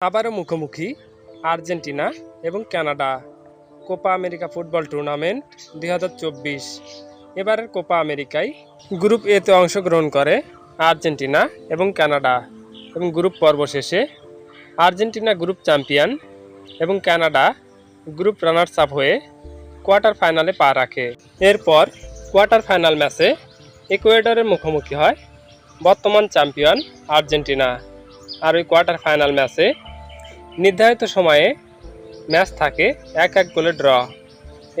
আবারও মুখোমুখি আর্জেন্টিনা এবং Canada. Copa America football tournament দুই হাজার চব্বিশ। এবারের কোপা আমেরিকায় গ্রুপ এতে অংশগ্রহণ করে আর্জেন্টিনা এবং কানাডা। এবং গ্রুপ পর্ব শেষে আর্জেন্টিনা গ্রুপ চ্যাম্পিয়ন এবং কানাডা গ্রুপ রানার্স আপ হয়ে কোয়ার্টার ফাইনালে পা রাখে। এরপর কোয়ার্টার ফাইনাল ম্যাচে ইকুয়েডরের মুখোমুখি হয় বর্তমান চ্যাম্পিয়ন আর্জেন্টিনা। আর ওই কোয়ার্টার ফাইনাল ম্যাচে নির্ধারিত সময়ে ম্যাচ থাকে এক এক গোলে ড্র।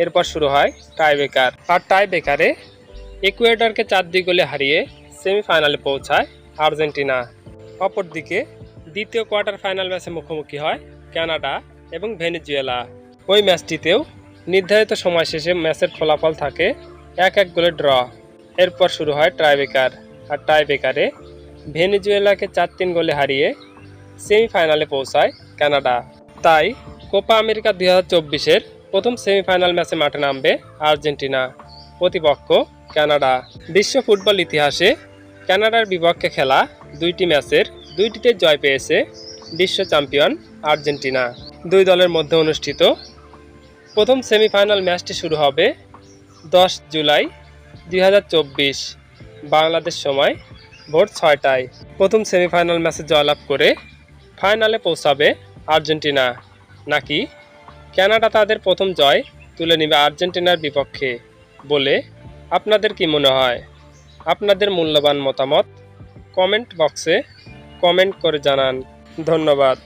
এরপর শুরু হয় টাইব্রেকার। আর টাইব্রেকারে ইকুয়েডরকে চার দুই গোলে হারিয়ে সেমিফাইনালে পৌঁছায় আর্জেন্টিনা। অপরদিকে দ্বিতীয় কোয়ার্টার ফাইনাল ম্যাচে মুখোমুখি হয় কানাডা এবং ভেনেজুয়েলা। ওই ম্যাচটিতেও নির্ধারিত সময় শেষে ম্যাচের ফলাফল থাকে এক এক গোলে ড্র। এরপর শুরু হয় টাইব্রেকার। আর টাইব্রেকারে ভেনেজুয়েলাকে চার তিন গোলে হারিয়ে সেমিফাইনালে পৌঁছায় কানাডা। তাই কোপা আমেরিকা দুই হাজার চব্বিশের প্রথম সেমিফাইনাল ম্যাচে মাঠে নামবে আর্জেন্টিনা, প্রতিপক্ষ কানাডা। বিশ্ব ফুটবল ইতিহাসে কানাডার বিপক্ষে খেলা দুইটি ম্যাচের দুইটিতে জয় পেয়েছে বিশ্ব চ্যাম্পিয়ন আর্জেন্টিনা। দুই দলের মধ্যে অনুষ্ঠিত প্রথম সেমিফাইনাল ম্যাচটি শুরু হবে দশ জুলাই দুই হাজার চব্বিশ, বাংলাদেশ সময় ভোর ছয়টায়। প্রথম সেমিফাইনাল ম্যাচে জয়লাভ করে ফাইনালে পৌঁছাবে আর্জেন্টিনা। নাকি কানাডা তাদের প্রথম জয় তুলে নেবে আর্জেন্টিনার বিপক্ষে বলে আপনাদের কি মনে হয়? আপনাদের মূল্যবান মতামত কমেন্ট বক্সে কমেন্ট করে জানান। ধন্যবাদ।